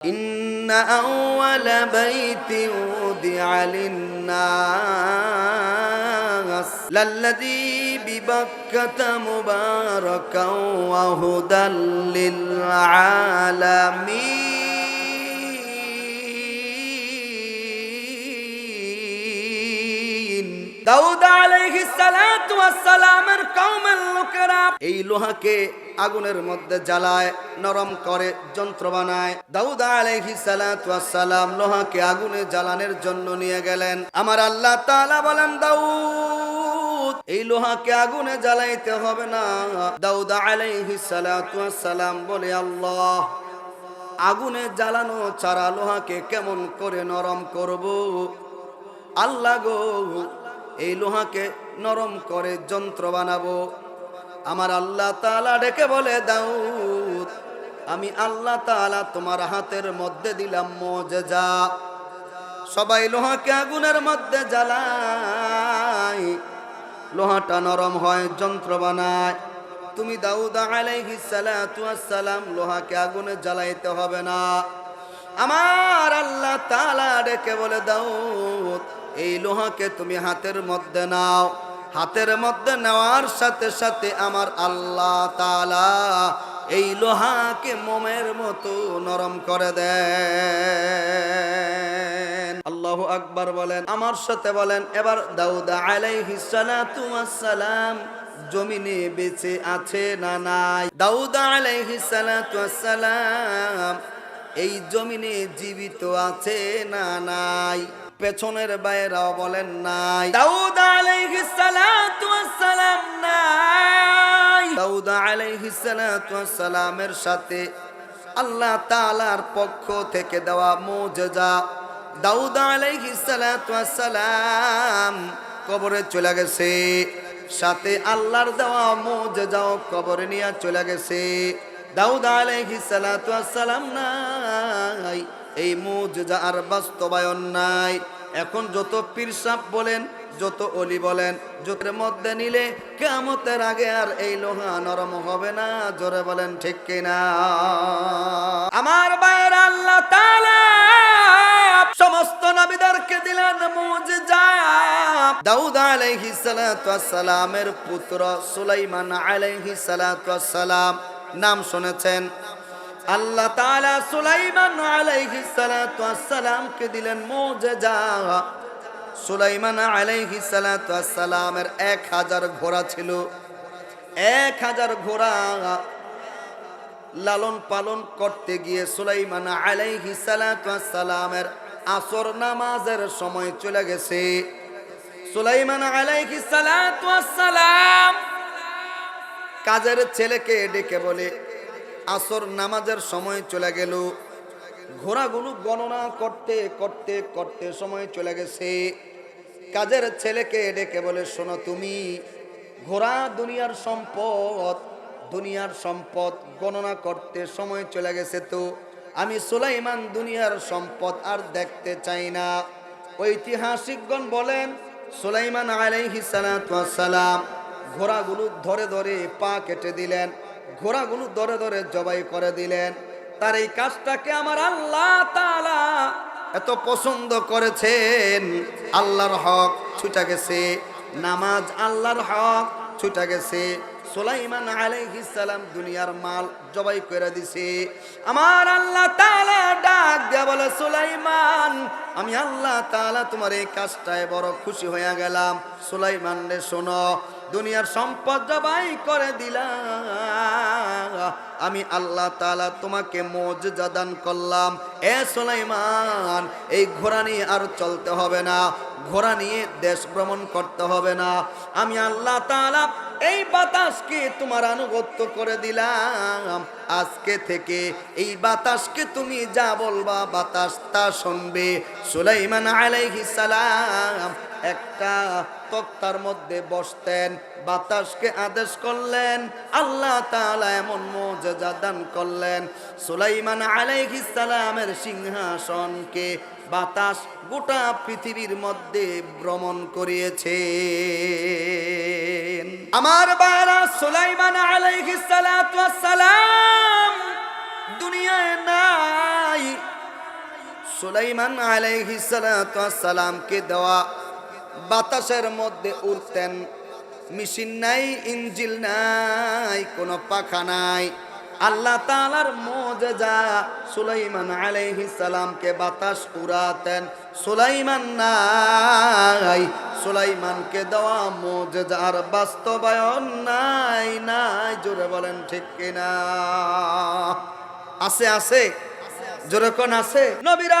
إن أول بيت وضع للناس للذي ببكة مباركا وهدى للعالمين দাউদ আলাইহিস সালাতু ওয়াস সালামের কওমের লোকেরা এই লোহাকে আগুনের মধ্যে জ্বালায়, নরম করে, যন্ত্র বানায়। দাউদ ওয়াস সালাম লোহাকে আগুনে জ্বালানোর জন্য নিয়ে গেলেন। আমার আল্লাহ তাআলা বলেন, দাউদ, এই লোহাকে আগুনে জ্বালাইতে হবে না। দাউদ ওয়াস সালাম বলে, আল্লাহ, আগুনে জ্বালানো চারা লোহাকে কেমন করে নরম করব? আল্লাহ গো, এই লোহাকে নরম করে যন্ত্র বানাবো। আমার আল্লাহ তালা ডেকে বলে, দাউদ, আমি আল্লাহ তালা তোমার হাতের মধ্যে দিলাম মজেজা। সবাই লোহাকে আগুনের মধ্যে জ্বালায়। লোহাটা নরম হয়, যন্ত্র বানায়। তুমি দাউদ ওয়াস সালাম লোহাকে আগুনে জ্বালাইতে হবে না। আমার আল্লাহ তালা ডেকে বলে, দাউদ, এই লোহাকে তুমি হাতের মধ্যে নাও। হাতের মধ্যে নেওয়ার সাথে সাথে আমার আল্লাহ তালা এই লোহাকে মোমের মতো নরম করে দেন। আল্লাহ আকবার বলেন, আমার সাথে বলেন, এবার দাউদ সালাম জমিনে বেঁচে আছে না নাই? দাউদ সালাম এই জমিনে জীবিত আছে না নাই? পেছনের বাইরাও বলেন নাই। দাউদ আলাইহিস সালাতু ওয়াস সালাম নাই। দাউদ আলাইহিস সালাতু ওয়াস সালামের সাথে আল্লাহ তাআলার পক্ষ থেকে দেওয়া মুজিজা। দাউদ আলাইহিস সালাতু ওয়াস সালাম কবরে চলে গেছে। সাথে আল্লাহর দেওয়া মুজিজাও কবরে নিয়ে চলে গেছে। দাউদ আলাইহিস সালাতু ওয়াস সালাম নাই। এই মুজিজা আর বাস্তবায়ন নাই। এখন যত পীর সাপ বলেন, যত অলি বলেন, যতের মধ্যে নিলে কেমতের আগে আর এই লোহা নরম হবে না, জোরে বলেন ঠিক কিনা? আমার বাইর আল্লাহ তাআলা সমস্ত নবীদেরকে দিলেন মুজিজা। দাউদ ওয়াস সালামের পুত্র সুলাইমান ওয়াস সালাম নাম শুনেছেন? আল্লাহ তাআলা সুলাইমান আলাইহিস সালাতু ওয়াস সালামকে দিলেন মুজিজা। সুলাইমান আলাইহিস সালাতু এক হাজার ঘোড়া ছিল। এক হাজার ঘোড়া লালন পালন করতে গিয়ে সুলাইমান আলাইহিস সালাতু আসর নামাজের সময় চলে গেছে। সুলাইমান আলাইহিস সালাতু কাজের ছেলেকে ডেকে বলে আসর নামাজের সময় চলে গেল। ঘোড়াগুলো গণনা করতে করতে করতে সময় চলে গেছে। কাজের ছেলেকে ডেকে বলে, শোনো তুমি, ঘোড়া দুনিয়ার সম্পদ দুনিয়ার সম্পদ গণনা করতে সময় চলে গেছে তো। আমি সুলাইমান দুনিয়ার সম্পদ আর দেখতে চাই না। ঐতিহাসিকগণ বলেন, সুলাইমান আলাইহিস সালাতু ওয়াস সালাম ঘোড়াগুলো ধরে ধরে পা কেটে দিলেন। ঘোড়াগুলো ধরে ধরে জবাই করে দিলেন। তার এই কাজটাকে আমার আল্লাহ তাআলা এত পছন্দ করেছেন। আল্লাহর হক ছুটা গেছে, নামাজ আল্লাহর হক ছুটা গেছে। সুলাইমান আলাইহিস সালাম দুনিয়ার মাল জবাই করে দিছে। আমার আল্লাহ তাআলা ডাক দিয়া বলে, সোলাইমান, আমি আল্লাহ তালা তোমার এই কাজটায় বড় খুশি হয়ে গেলাম। সোলাইমান রে শোনো দুনিয়ার সম্পদ জবাই করে দিলাম আমি আল্লাহ তাআলা তোমাকে মজজা দান করলাম। এ সোলাইমান, এই ঘোড়া নিয়ে আর চলতে হবে না। ঘোড়া নিয়ে দেশ ভ্রমণ করতে হবে না। আমি আল্লাহ তাআলা এই বাতাসকে তোমার আনুগত্য করে দিলাম। আজকে থেকে এই বাতাসকে তুমি যা বলবা বাতাস তা শুনবে। সুলাইমান আলাইহিস সালাম একটা তক্তার মধ্যে বসতেন, বাতাসকে আদেশ করলেন, আল্লাহ তাআলা এমন মর্যাদা দান করলেন। সুলাইমান আলাইহিস সালামের সিংহাসনকে বাতাস গোটা পৃথিবীর মধ্যে ভ্রমণ করিয়েছে আমার বারা সুলাইমান ওয়াস সালাম দুনিয়ায় নাই। সুলাইমান আলাইহিস সালামকে দেওয়া বাতাসের মধ্যে উড়তেন। মেশিন নাই, ইঞ্জিল নাই, কোনো পাখা নাই। আল্লাহ তাআলার মোজেজা সুলাইমান আলাইহিস সালামকে বাতাস উড়াতেন। সুলাইমান নাই, সুলাইমানকে দেওয়া মোজেজার বাস্তবায়ন নাই নাই, জোরে বলেন ঠিক কিনা? আছে আছে যেরকম আছে? নবীরা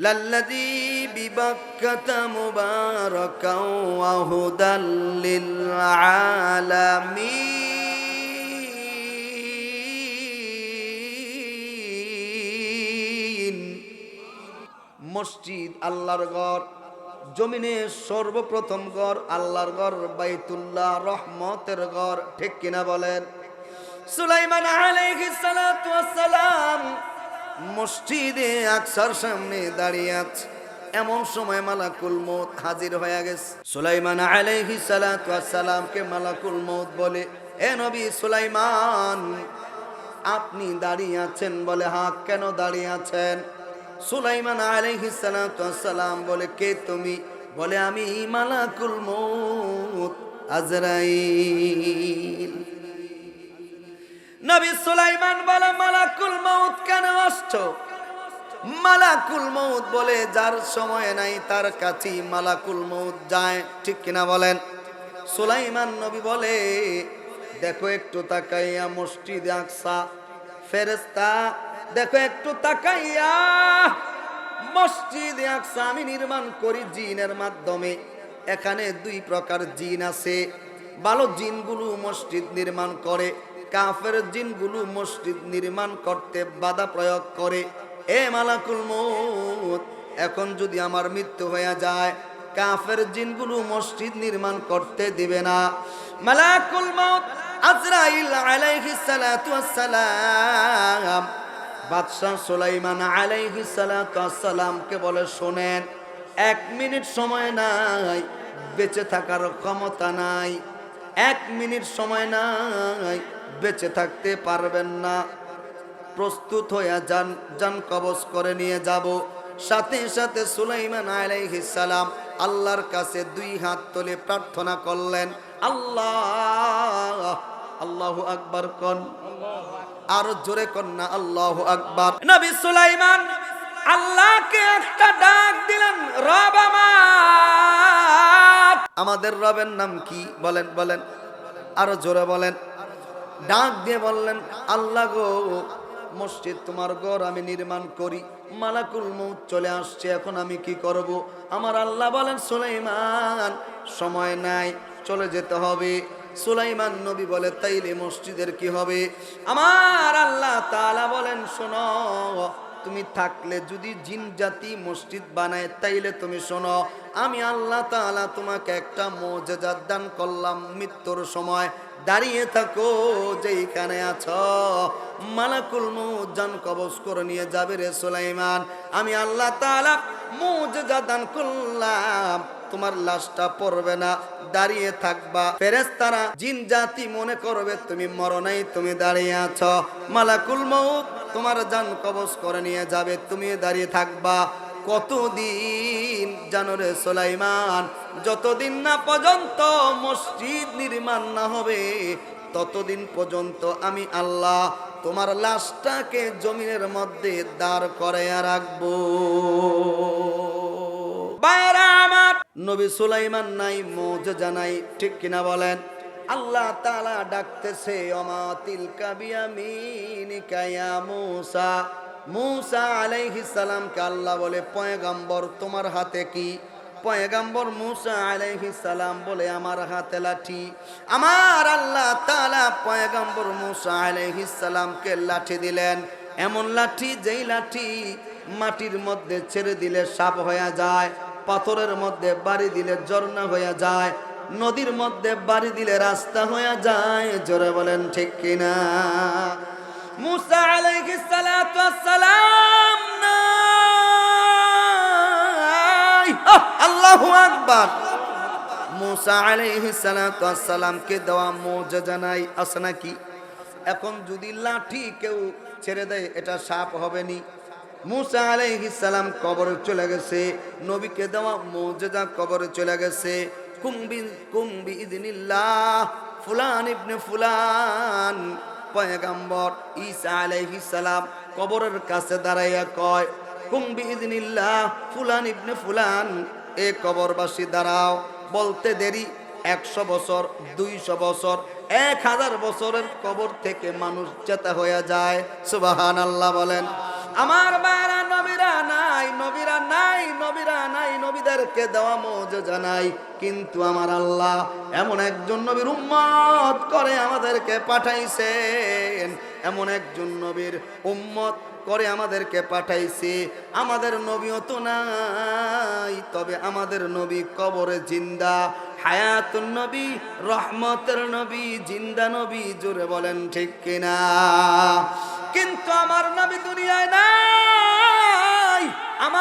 للذي ببكة مباركا وهدى للعالمين মসজিদ আল্লাহর ঘর জমিনে সর্বপ্রথম ঘর আল্লাহর ঘর বাইতুল্লাহ রহমতের ঘর ঠিক কিনা বলেন সুলাইমান আলাইহিস সালাতু ওয়াস সালাম মসজিদে আকসার সামনে দাঁড়িয়ে আছে। এমন সময় মালাকুল মত হাজির হয়ে গেছে। সুলাইমান আলাইহিস সালাতু ওয়াস সালামকে মালাকুল মত বলে, এ নবী সুলাইমান, আপনি দাঁড়িয়ে আছেন বলে হ্যাঁ কেন দাঁড়িয়ে আছেন? সুলাইমান ওয়াস সালাম বলে, কে তুমি? বলে, আমি মালাকুল মউত আজরাইল। নবী সুলাইমান বলে, মালাকুল মউত কেন আসছো? মালাকুল মউত বলে, যার সময় নাই তার কাছেই মালাকুল মউত যায়। ঠিক কিনা বলেন? সুলাইমান নবী বলে, দেখো একটু তাকাইয়া মসজিদে আকসা ফেরেস্তা দেখো একটু তাকাইয়া মসজিদে আকসা আমি নির্মাণ করি জিনের মাধ্যমে। এখানে দুই প্রকার জিন আছে। ভালো জিনগুলো মসজিদ নির্মাণ করে কাফের জিনগুলো মসজিদ নির্মাণ করতে বাধা প্রয়োগ করে। এ মালাকুল মউত, এখন যদি আমার মৃত্যু হয়ে যায়, কাফের জিনগুলো মসজিদ নির্মাণ করতে দিবে না। মালাকুল মউত আজরাইল আলাইহিস সালাতু সালাম বাদশাহ সুলাইমান আলাইহিস সালাতু সালামকে বলে, শোনেন, এক মিনিট সময় নাই, বেঁচে থাকার ক্ষমতা নাই। এক মিনিট সময় নাই বেঁচে থাকতে পারবেন না। প্রস্তুত হইয়া যান যান কবজ করে নিয়ে যাব। সাথে সাথে সুলাইমান সালাম আল্লাহর কাছে দুই হাত তুলে প্রার্থনা করলেন আল্লাহ আল্লাহু আকবর কন? আর জোরে কন না আল্লাহু আকবার। নবী সুলাইমান আল্লাহকে একটা ডাক দিলেন রব আমার। আমাদের রবের নাম কি? বলেন বলেন। আরও জোরে বলেন। ডাক দিয়ে বললেন, আল্লাহ গো, মসজিদ তোমার ঘর, আমি নির্মাণ করি। মালাকুল মৌত চলে আসছে, এখন আমি কি করব? আমার আল্লাহ বলেন, সুলাইমান, সময় নাই, চলে যেতে হবে। সুলাইমান নবী বলে, তাইলে মসজিদের কি হবে? আমার আল্লাহ তাআলা বলেন, শোনো, তুমি থাকলে যদি জিন জাতি মসজিদ বানায়, তাইলে তুমি শোনো, আমি আল্লাহ তাআলা তোমাকে একটা মোজেজা দান করলাম মৃত্যুর সময়। দাঁড়িয়ে থাকো, যেইখানে আছো। মালাকুল মুজান কবজ করে নিয়ে যাবে রে সুলাইমান। আমি আল্লাহ তাআলা মুজেজা দান করলাম। তোমার লাশটা পড়বে না, দাঁড়িয়ে থাকবা। ফেরেস্তারা জিন জাতি মনে করবে, তুমি মর নাই, তুমি দাঁড়িয়ে আছো। মালাকুল মউত তোমার জান কবজ করে নিয়ে যাবে, তুমি দাঁড়িয়ে থাকবা। কতদিন জানো রে সোলাইমান? যতদিন না পর্যন্ত মসজিদ নির্মাণ না হবে, ততদিন পর্যন্ত আমি আল্লাহ তোমার লাশটাকে জমিনের মধ্যে দাঁড় করাইয়া রাখব। নবী সুলাইমান নাই মৌজা জানাই ঠিক কিনা বলেন? আল্লাহ তালা ডাকতেছে অমাতিল কাবিয়ামিনিকা ইয়া মুসা। মুসা আলাইহিস সালামকে আল্লাহ বলে, পয়গাম্বর, তোমার হাতে কি? পয়গাম্বর মুসা আলাইহিস সালাম বলে, আমার হাতে লাঠি। আমার আল্লাহ তালা পয়গাম্বর মুসা আলাইহিস সালামকে লাঠি দিলেন। এমন লাঠি যেই লাঠি মাটির মধ্যে ছেড়ে দিলে সাপ হয়ে যায়, পাথরের মধ্যে বাড়ি দিলে ঝর্ণা হয়ে যায়, নদীর মধ্যে বাড়ি দিলে রাস্তা হয়ে যায়। জোরে বলেন, ঠিক কিনা? মুসা আলাইহিস সালাতু ওয়াসসালাম নাই। আল্লাহু আকবার। মুসা আলাইহিস সালাতু ওয়াসসালামকে দেওয়া মুজিজা নাই, আছে নাকি? এখন যদি লাঠি কেউ ছেড়ে দেয়, এটা সাপ হবে নি মুসা আলাইহিস সালাম কবরে চলে গেছে, নবীকে দেওয়া মুজিজা কবরে চলে গেছে। কুম্বি কুম্বি ইদিনিল্লাহ ফুলান ইবনে ফুলান। পয়গাম্বর ঈসা আলাইহিস সালাম কবরের কাছে দাঁড়াইয়া কয় কুম্বি ইদিনিল্লাহ ফুলান ইবনে ফুলান, এ কবরবাসী দাঁড়াও, বলতে দেরি, একশো বছর, দুইশো বছর, এক হাজার বছরের কবর থেকে মানুষ চেতা হয়ে যায়। সুবাহান আল্লাহ বলেন। আমার বারা নবীরা নাই নবীরা নাই নবীরা নাই নবীদেরকে দেওয়া মৌজ জানাই কিন্তু আমার আল্লাহ এমন একজন নবীর উম্মত করে আমাদেরকে পাঠাইছেন। এমন একজন নবীর উম্মত করে আমাদেরকে পাঠাইছে। আমাদের নবীও তো নাই, তবে আমাদের নবী কবরে জিন্দা। হায়াতুন নবী, রহমতের নবী, জিন্দা নবী, জোরে বলেন ঠিক কিনা? কিন্তু আমার নবী দুনিয়ায় নাই।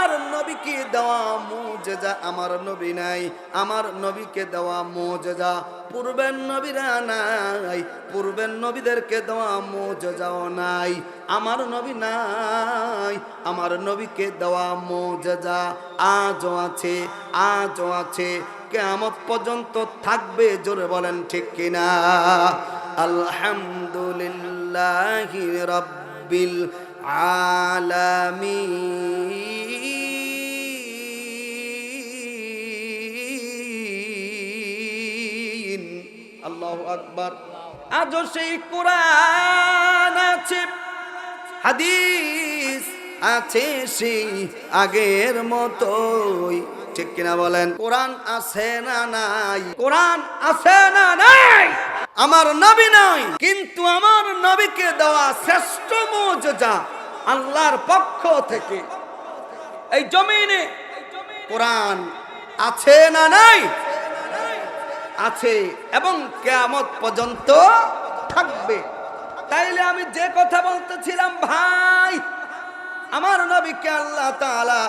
আমার নবীকে দেওয়া মুজেজা, আমার নবী নাই, আমার নবীকে দেওয়া মুজেজা। পূর্বের নবীরা নাই, পূর্বের নবীদেরকে দেওয়া মুজেজাও নাই। আমার নবী নাই, আমার নবীকে দেওয়া মুজেজা। আজও আছে আজও আছে কেমত পর্যন্ত থাকবে, জোরে বলেন ঠিক কিনা? আলহামদুলিল্লাহ রব্বিল আলামিন। আল্লাহু আকবার। আজও সেই কোরআন আছে হাদিস আছে সেই আগের মতোই। ঠিক কিনা বলেন? কোরআন আছে না নাই? কোরআন আছে না নাই? আমার নবী নাই কিন্তু আমার নবীকে দেওয়া শ্রেষ্ঠ মৌজা আল্লাহর পক্ষ থেকে। এই জমিনে কোরআন আছে না নাই? আছে এবং কেয়ামত পর্যন্ত থাকবে। তাইলে আমি যে কথা বলতেছিলাম, ভাই, আমার নবীকে আল্লাহ তালা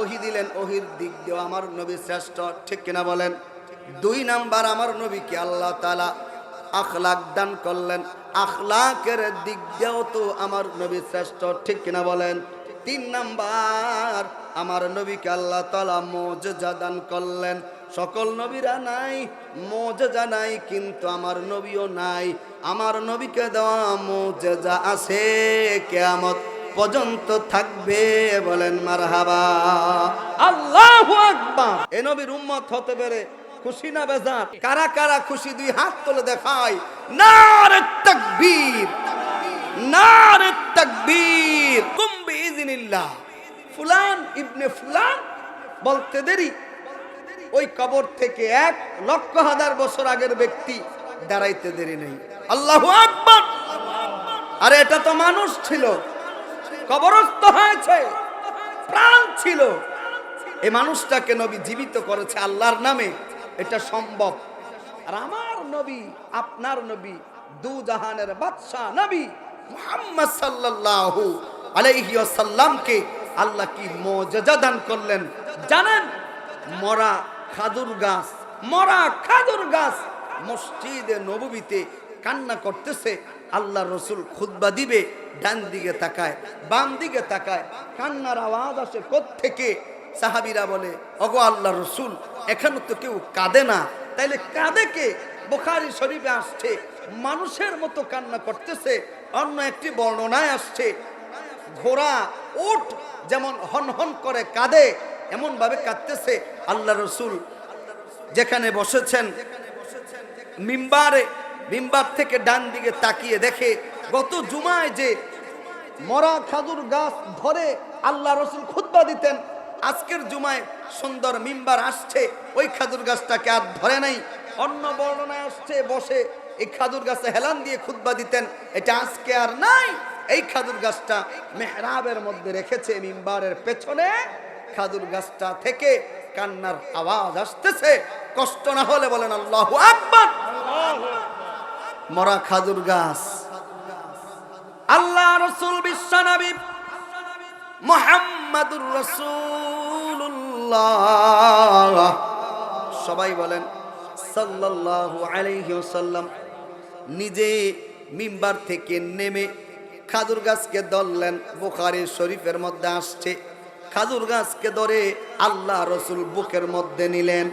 ওহি দিলেন, ওহির দিক দিয়েও আমার নবী শ্রেষ্ঠ, ঠিক কিনা বলেন? দুই নাম্বার, আমার নবীকে আল্লাহ তাআলা আখলাক দান করলেন। আখলাকের দিক দিয়েও তো আমার নবী শ্রেষ্ঠ, ঠিক কিনা বলেন? তিন নাম্বার, আমার নবীকে আল্লাহ তাআলা মৌজজা দান করলেন। সকল নবীরা নাই মৌজজা নাই কিন্তু আমার নবীও নাই। আমার নবীকে দেওয়া মৌজজা আছে কেয়ামত পর্যন্ত থাকবে বলেন মারহাবা। আল্লাহু আকবার। এ নবীর উম্মত হতে পেরে খুশি না বেজার? কারা কারা খুশি দুই হাত তুলে দেখায়? নারে তাকবীর নারে তাকবীর। কুম বিইذنিল্লাহ ফুলান ইবনে ফুলান বলতে দেরি। ওই কবর থেকে এক লক্ষ হাজার বছর আগের ব্যক্তি দাঁড়াইতে দেরি নেই। আল্লাহ আকবার! আরে এটা তো মানুষ ছিল। কবরস্থ হয়েছে। প্রাণ ছিল। এই মানুষটাকে নবী জীবিত করেছে আল্লাহর নামে। এটা সম্ভব। আর আমার নবী, আপনার নবী, দু জাহানের বাদশাহ নবী মুহাম্মদ সাল্লাল্লাহু আলাইহি ওয়াসাল্লামকে আল্লাহ কি মুজিজা দান করলেন? জানেন, মরা খাদুর গাছ, মরা খাদুর গাছ মসজিদে নববীতে কান্না করতেছে। আল্লাহ রসুল খুতবা দিবে, ডান দিকে তাকায়, বাম দিকে তাকায়, কান্নার আওয়াজ আসে থেকে সাহাবিরা বলে, অগো আল্লাহ রসুল, এখানে তো কেউ কাঁদে না। তাইলে কাঁদে কে? বোখারি শরীফে আসছে, মানুষের মতো কান্না করতেছে, অন্য একটি বর্ণনায় আসছে, ঘোড়া উট যেমন হন হন করে কাঁদে এমন ভাবে কাঁদতেছে আল্লাহ রসুল। যেখানে বসেছেন, মিম্বারে, মিম্বার থেকে ডান দিকে তাকিয়ে দেখে গত জুমায় যে মরা খাদুর গাছ ধরে আল্লাহ রসুল খুতবা দিতেন, আজকের জুমায় সুন্দর মিম্বার আসছে, ওই খাদুর গাছটাকে আর ধরে নাই, অন্য বর্ণনায় আসছে, বসে এই খাদুর গাছে হেলান দিয়ে খুতবা দিতেন, এটা আজকে আর নাই, এই খাদুর গাছটা মেহরাবের মধ্যে রেখেছে মিম্বারের পেছনে। খাদুর গাছটা থেকে কান্নার আওয়াজ আসতেছে। কষ্ট না হলে বলেন, আল্লাহ আকবার! মরা খাদুর গাছ। আল্লাহ রসুল বিশ্বনবী মোহাম্মদুর রসুল্লাহ সবাই বলেন, সাল্লাল্লাহু আলাইহি ওয়াসাল্লাম নিজে মিম্বার থেকে নেমে খাদুর গাছকে দললেন বুখারী শরীফের মধ্যে আসছে। খাদুর গাছকে ধরে আল্লাহ রসুল বুকের মধ্যে নিলেন,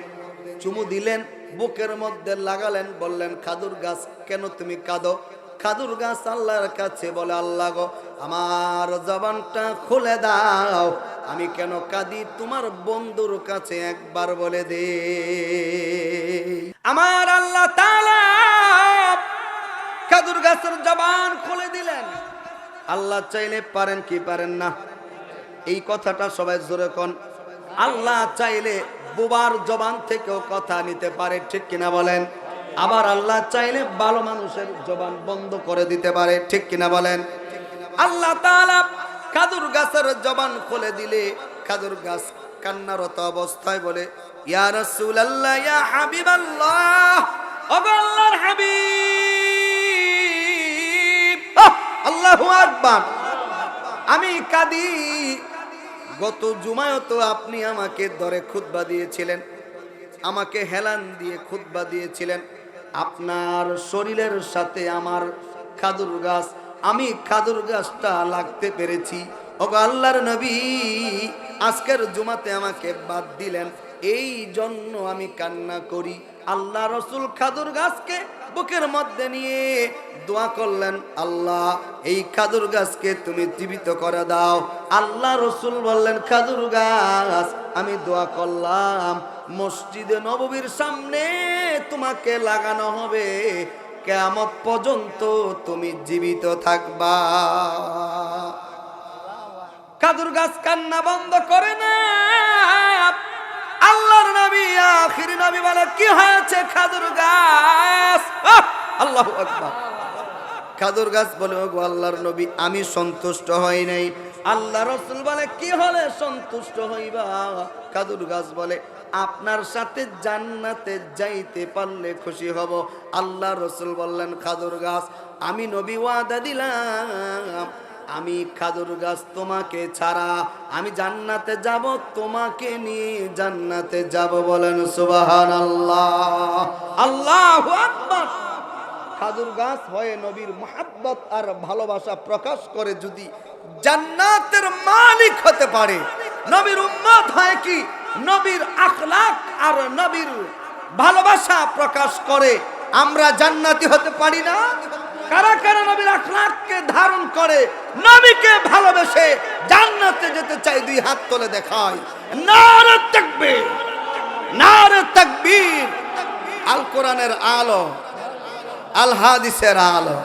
চুমু দিলেন, বুকের মধ্যে লাগালেন, বললেন খাদুর গাছ, কেন তুমি কাঁদো? খাদুর গাছ আল্লাহর কাছে বলে, আল্লাহ গো, আমার জবানটা খুলে দাও, আমি কেন কাঁদি? তোমার বন্ধুর কাছে একবার বলে দে। আমার আল্লাহ খাদুর গাছের জবান খুলে দিলেন। আল্লাহ চাইলে পারেন কি পারেন না। এই কথাটা সবাই জোরে কন। আল্লাহ চাইলে বোবার জবান থেকেও কথা নিতে পারে, ঠিক কিনা বলেন? আবার আল্লাহ চাইলে ভালো মানুষের জবান বন্ধ করে দিতে পারে, ঠিক কিনা বলেন? আল্লাহ তাআলা খাদুর গাছের জবান খুলে দিলে খাদুর গাছ কান্নারত অবস্থায় বলে, ইয়া আমি কাঁদি গত জুমায় তো আপনি আমাকে ধরে খুতবা দিয়েছিলেন, আমাকে হেলান দিয়ে খুতবা দিয়েছিলেন। আপনার শরীরের সাথে আমার খাদুর গাছ, আমি খাদুর গাছটা লাগতে পেরেছি। ওগো আল্লাহর নবী, আজকের জুমাতে আমাকে বাদ দিলেন। এই জন্য আমি কান্না করি। আল্লাহ রসুল খাদুর গাছকে বুকের মধ্যে নিয়ে দোয়া করলেন, আল্লাহ, এই খাদুর গাছকে তুমি জীবিত করে দাও। আল্লাহ রসুল বললেন, খাদুর গাছ, আমি দোয়া করলাম, মসজিদে নববীর সামনে তোমাকে লাগানো হবে। কেমন পর্যন্ত তুমি জীবিত থাকবা। খাদুর গাছ কান্না বন্ধ করে না। আল্লাহর নবী, আখির নবী বলে, কি হয়েছে খাদুর গাছ! আল্লাহু আকবার। খাদুর গাছ বলে, ওগো আল্লাহর নবী, আমি সন্তুষ্ট হই নাই। আল্লাহ রসুল বলে, কি হলে সন্তুষ্ট হইবা? খাদুর গাছ বলে, আপনার সাথে জান্নাতে যাইতে পারলে খুশি হব। আল্লাহ রসুল বললেন খাদুর গাছ, আমি নবী ওয়াদা দিলাম। আমি খাদুর গাছ তোমাকে ছাড়া, আমি জান্নাতে যাব, তোমাকে নিয়ে জান্নাতে যাব বলেন সুবাহান আল্লাহ আল্লাহ খাদুর গাছ হয়ে নবীর মোহাব্বত আর ভালোবাসা প্রকাশ করে যদি জান্নাতের মালিক হতে পারে, নবীর উম্মত হয় কি? নবীর আখলাক আর নবীর ভালোবাসা প্রকাশ করে। আমরা জান্নাতি হতে পারি না? কারা কারা নবীর আখলাককে ধারণ করে, নবীকে ভালোবেসে জান্নাতে যেতে চাই? দুই হাত তোলে দেখায় নারে তাকবীর নারে তাকবীর। আল কোরআনের আলো। আল হাদিসের আলো।